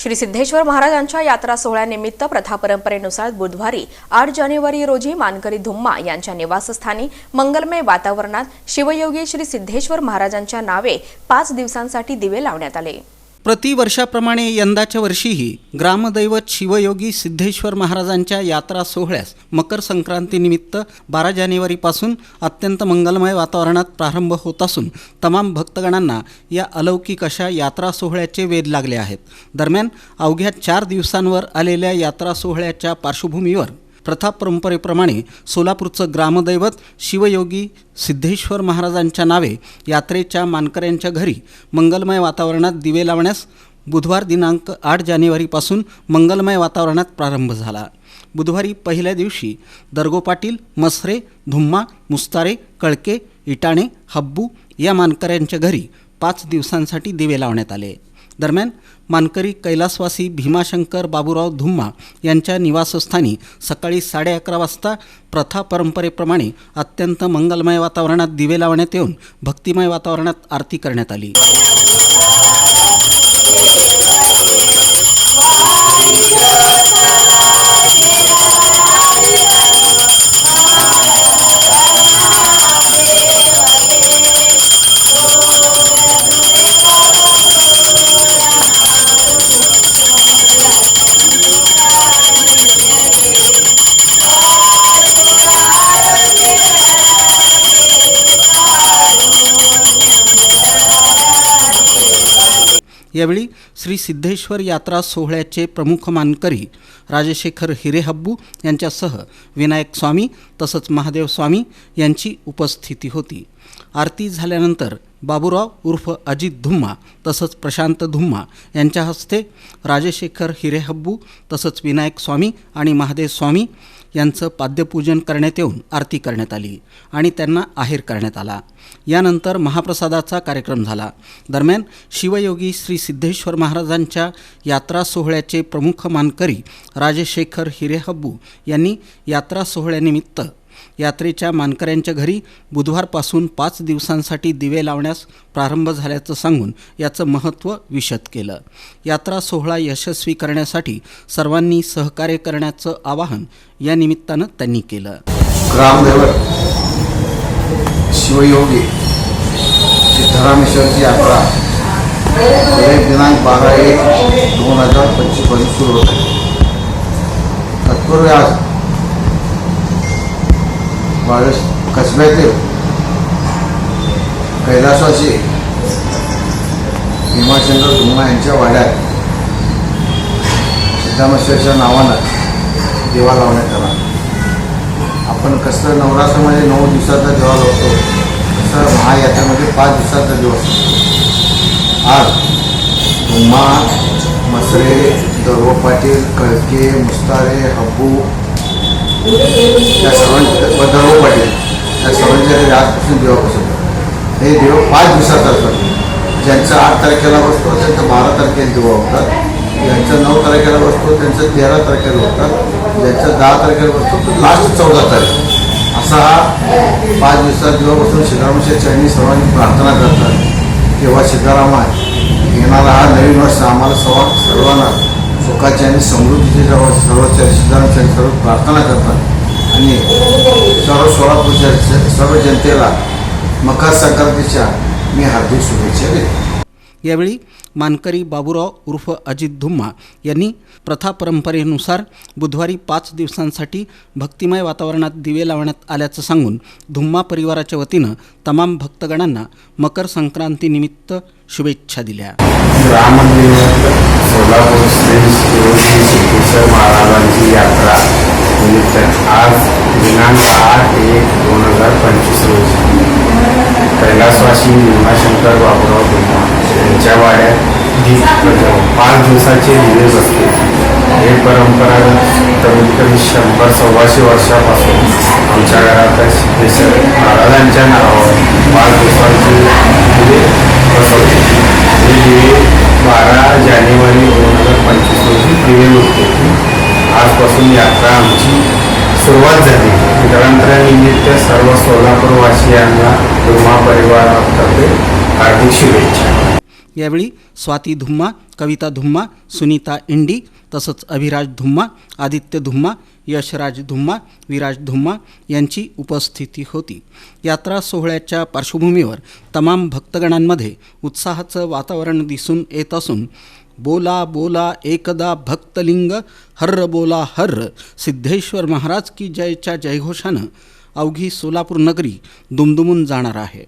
श्री सिद्धेश्वर महाराजांच्या यात्रा सोहळ्यानिमित्त प्रथा परंपरेनुसार बुधवारी आठ जानेवारी रोजी मानकरी धुम्मा यांच्या निवासस्थानी मंगलमय वातावरणात शिवयोगी श्री सिद्धेश्वर महाराजांच्या नावे पाच दिवसांसाठी दिवे लावण्यात आले. प्रतिवर्षाप्रमाणे यंदाच्या वर्षीही ग्रामदैवत शिवयोगी सिद्धेश्वर महाराजांच्या यात्रा सोहळ्यास मकर संक्रांतीनिमित्त बारा जानेवारीपासून अत्यंत मंगलमय वातावरणात प्रारंभ होत असून तमाम भक्तगणांना या अलौकिक अशा यात्रा सोहळ्याचे वेध लागले आहेत. दरम्यान अवघ्या चार दिवसांवर आलेल्या यात्रा सोहळ्याच्या पार्श्वभूमीवर प्रथा परंपरेप्रमाणे सोलापूरचं ग्रामदैवत शिवयोगी सिद्धेश्वर महाराजांच्या नावे यात्रेच्या मानकऱ्यांच्या घरी मंगलमय वातावरणात दिवे लावण्यास बुधवार दिनांक आठ जानेवारीपासून मंगलमय वातावरणात प्रारंभ झाला. बुधवारी पहिल्या दिवशी दर्गो पाटील मसरे धुम्मा मुस्तारे कळके इटाणे हब्बू या मानकऱ्यांच्या घरी पाच दिवसांसाठी दिवे लावण्यात आले. दरम्यान मानकरी कैलासवासी भीमाशंकर बाबूराव धुम्मा यांच्या निवासस्थानी सकाळी साडे अकरा वाजता प्रथा परंपरेप्रमाणे अत्यंत मंगलमय वातावरणात दिवे लावण्यात येऊन भक्तिमय वातावरणात आरती करण्यात आली. यावेळी श्री सिद्धेश्वर यात्रा सोहळ्याचे प्रमुख मानकरी राजशेखर हिरेहब्बू यांच्यासह विनायक स्वामी तसंच महादेव स्वामी यांची उपस्थिती होती. आरती झाल्यानंतर बाबूराव उर्फ अजित धुम्मा तसंच प्रशांत धुम्मा यांच्या हस्ते राजशेखर हिरेहब्बू तसंच विनायक स्वामी आणि महादेव स्वामी यांचं पाद्यपूजन करण्यात येऊन आरती करण्यात आली आणि त्यांना आहेर करण्यात आला. यानंतर महाप्रसादाचा कार्यक्रम झाला. दरम्यान शिवयोगी श्री सिद्धेश्वर महाराजांच्या यात्रा सोहळ्याचे प्रमुख मानकरी राजशेखर हिरेहब्बू यांनी यात्रा सोहळ्यानिमित्त यात्रेच्या मानकऱ्यांच्या घरी बुधवारपासून पाच दिवसांसाठी दिवे लावण्यास प्रारंभ झाल्याचं सांगून याचं महत्त्व विशद केलं. यात्रा सोहळा यशस्वी करण्यासाठी सर्वांनी सहकार्य करण्याचं आवाहन या निमित्तानं त्यांनी केलं. ग्रामदेवत शिवयोगी सिद्धरामेश्वरची यात्रा एक दिनांक बारा एक दोन हजार पंचवीसपासून सुरू होत आहे. तत्पूर्वी आज बाळस कसब्यातील कैलासवासी. भीमाचंद्र धुमा यांच्या वाड्यात. सिद्धामश्वरच्या नावानं दिवा लावण्यात आला. आपण कसं नवरात्रामध्ये नऊ दिवसाचा दिवा लावतो तसं महायात्रेमध्ये पाच दिवसाचा दिवस आज धुम्मा मसरे दर्व पाटील कळके मुस्तारे हब्बू त्या सर्वांच्या दर्व पडले त्या सर्वांच्या घरी आजपासून दिवा बसवतात हे दिव पाच दिवसात असतात ज्यांचा आठ तारखेला बसतो त्यांचा बारा तारखेला दिवा होतात. ज्यांचं नऊ तारखेला बसतो त्यांचं तेरा तारखेला होतात. ज्यांचं दहा तारखेला बसतो तो लास्ट चौदा तारीख. असा हा पाच दिवसात दिवा बसून सिद्धरामाच्या चरणी सर्वांनी प्रार्थना करतात. तेव्हा आहे येणारा हा नवीन वर्ष आम्हाला सर्व सर्वांना सुखाची आणि समृद्धीची सर्व सर्व सिद्धरामाच्या सर्व प्रार्थना करतात. आणि सर्व सोलापूरच्या सर्व जनतेला मकर संक्रांतीच्या मी हार्दिक शुभेच्छा देतो. यावेळी मानकरी बाबूराव उर्फ अजित धुम्मा यांनी प्रथा परंपरेनुसार बुधवारी पाच दिवसांसाठी भक्तिमय वातावरणात दिवे लावण्यात आल्याचं सांगून धुम्मा परिवाराच्या वतीनं तमाम भक्तगणांना मकर संक्रांतीनिमित्त शुभेच्छा दिल्या. राम सोलापूर श्री सिद्धेश्वर महाराजांची यात्रा निमित्त आज दिनांक आठ एक दोन हजार पंचवीस रोजी. कैलासवासी भीमाशंकर बाबूराव भीमा वाड्यात पाच दिवसाचे दिवे असते. हे परंपरा कमीत कमी शंभर सव्वाशे वर्षापासून आमच्या घरात सिद्धेश्वर महाराजांच्या नावावर पाच दिवसांचे दिवे बसवते. हे दिवे बारा जानेवारी दोन हजार पंचवीस रोजी दिवे होते आजपासून यात्रा आमची सुरुवात झाली. ग्रंथानिमित्त सर्व सोलापूरवासियांना धुमा परिवारातर्फे हार्दिक शुभेच्छा. यावेळी स्वाती धुम्मा कविता धुम्मा सुनीता इंडी तसंच अभिराज धुम्मा आदित्य धुम्मा यशराज धुम्मा विराज धुम्मा यांची उपस्थिती होती. यात्रा सोहळ्याच्या पार्श्वभूमीवर तमाम भक्तगणांमध्ये उत्साहाचं वातावरण दिसून येत असून बोला बोला एकदा भक्तलिंग हर्र बोला हर्र सिद्धेश्वर महाराज की जयच्या जयघोषानं अवघी सोलापूर नगरी दुमदुमून जाणार आहे.